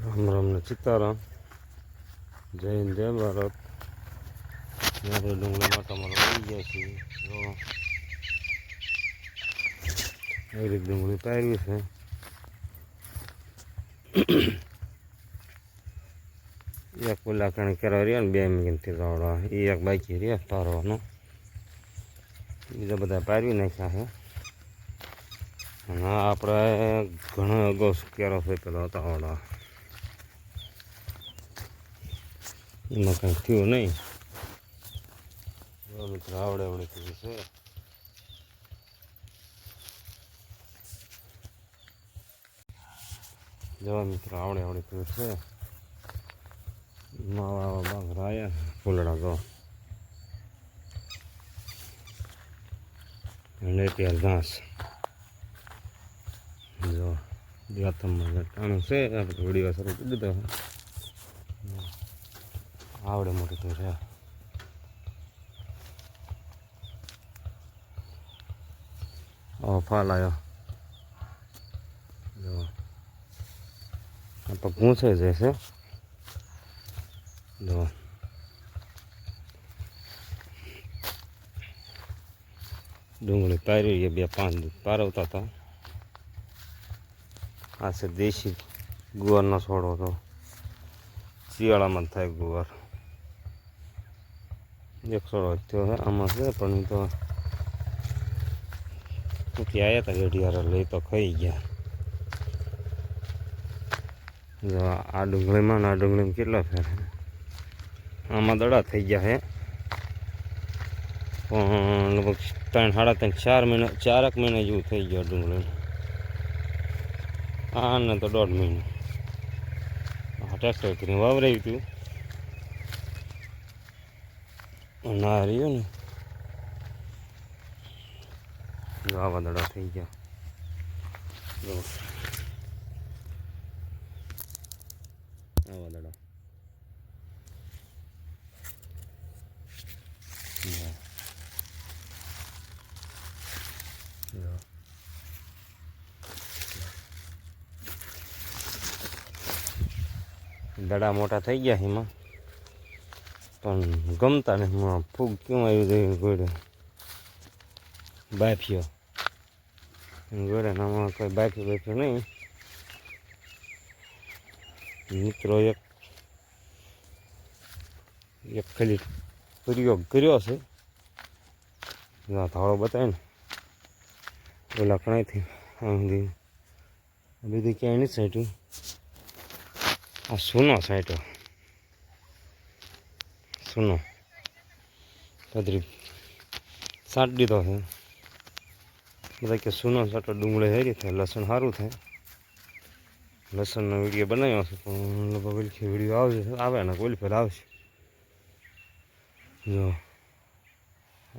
રામ રામ ને સીતારામ. જય હિન્દ, જય ભારત. આપણે ડુંગળીમાં તમારે આવી ગયા છીએ એવી રીતે ડુંગળી પાડવી છે. એક પેલા કણે કરવા રહ્યા ને બે મિનિટથી રાવડા એ એક બાકી રહ્યા તારવાનો. બીજા બધા પાડવી નાખ્યા છે. અને આપણે ઘણો અગાઉ કેરો છે પેલો હતા આવડા એમાં કંઈ થયું નહીં. મિત્રો, આવડે આવડે થયું છે. જવા મિત્ર, આવડે આવડે થયું છે. માવા બાંગરા આવ્યા ફૂલડા તો અને ત્યાં ઘાસ. જો દિવાતમાં ઘટાણું છે. આપણે વીડિયો શરૂ કરી દીધો. આવડે મોટું તો છે. ઓ, ફાલ આવ્યો જો. આ તો પૂછે છે જો. ડુંગળી પારી એ બે પાંચ પારવતા હતા. આ છે દેશી ગુવારનો છોડો હતો શિયાળામાં થાય ગુવાર. એક છોડો થયો છે આમાં છે, પણ તો તૂટી આવ્યા હતા ગઢિયાર? લઈ તો ખાઈ ગયા. જો આ ડુંગળીમાં આ ડુંગળીમાં કેટલા ફેર આમાં દડા થઈ ગયા છે પણ લગભગ ત્રણ, સાડા ત્રણ, ચાર મહિના, ચારક મહિના જેવું થઈ ગયો ડુંગળી આ ને તો દોઢ મહિનો. ટ્રેક્ટર કરીને વાવરાવ્યું હતું ના રહ્યું ને જો આવા દડા થઈ ગયા જો આવા દડા જો. જો. દડા મોટા થઈ ગયા એમાં પણ ગમતા ને એમાં ફૂગ કેમ આવ્યું હતું ગોળે બાફ્યો. ગોળે આમાં કોઈ બાફ્યું બાફ્યું નહીં. મિત્રો એક એક ખાલી પ્રયોગ કર્યો છે. ના થાળો બતાવે ને. ઓલા કણાઈથી આમ સુધી બીજું ક્યાંય નથી સાંટ્યું આ સૂનો સાંટ્યો સૂનો. પદરી સાટ દીધો છે. બધા કે સૂનો સાટો ડુંગળી હેરી થાય, લસણ સારું થાય. લસણનો વીડિયો બનાવ્યો છે, પણ લગભગ ઓલખી વીડિયો આવશે, આવે ને કોઈ ફેર આવશે. જો.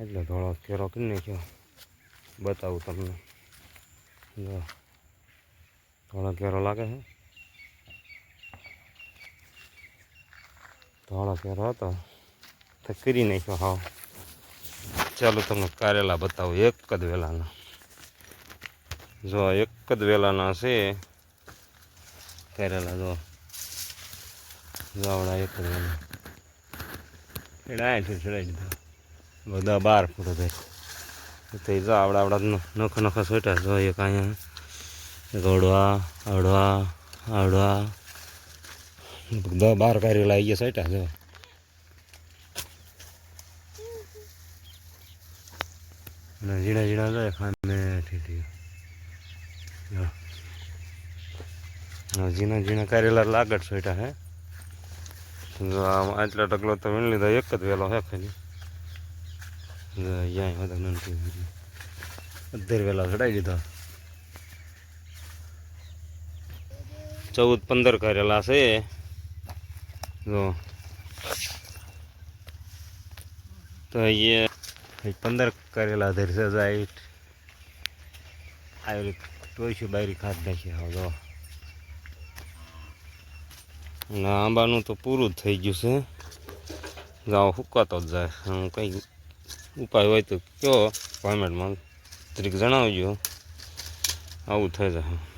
એટલે ધોળો કેરો કરી નાખ્યો. બતાવું તમને. જો. ધોળો કેરો લાગે છે. ધોળો કેરો હતો. તો કરી નાખ્યો, હાવ. ચાલો તમને કારેલા બતાવું, એક જ વેલાના. જો એક જ વેલાના છે. કારેલા જો. જો આવડા એક જ વેલા. ચડાય છે ચડાઈ દીધા. બધા બાર ફૂટ થાય. તો જો આવડા આવડા નખો નખો સોટા જો એક અહીંયા અડવા અડવા અડવા. બધા બાર કારેલા આવી ગયા સોટા જો. અને ઝીણા ઝીણા જાય ખાને ઠીઠી જો. ઝીણા ઝીણા કારેલા લાગટ સોટા હે. જો, આમ આટલા ટકલો તો વીણ લીધો, એક જ વેલો હે ખાલી. અહીંયા વેલા ચડાવી દીધા. ચૌદ પંદર કરેલા છે. જો. તો એ પંદર કરેલા ધરશે જાઈટ આવી ટોઈશું બારી ખાત નાખી હવે જો. ના આંબાનું તો પૂરું જ થઈ ગયું છે. જાઓ હુકાતો જ જાય. હું કંઈ ઉપાય હોય તો કયો કોમેન્ટમાં ત્રીક જણાવજો. આવું થઈ જાય.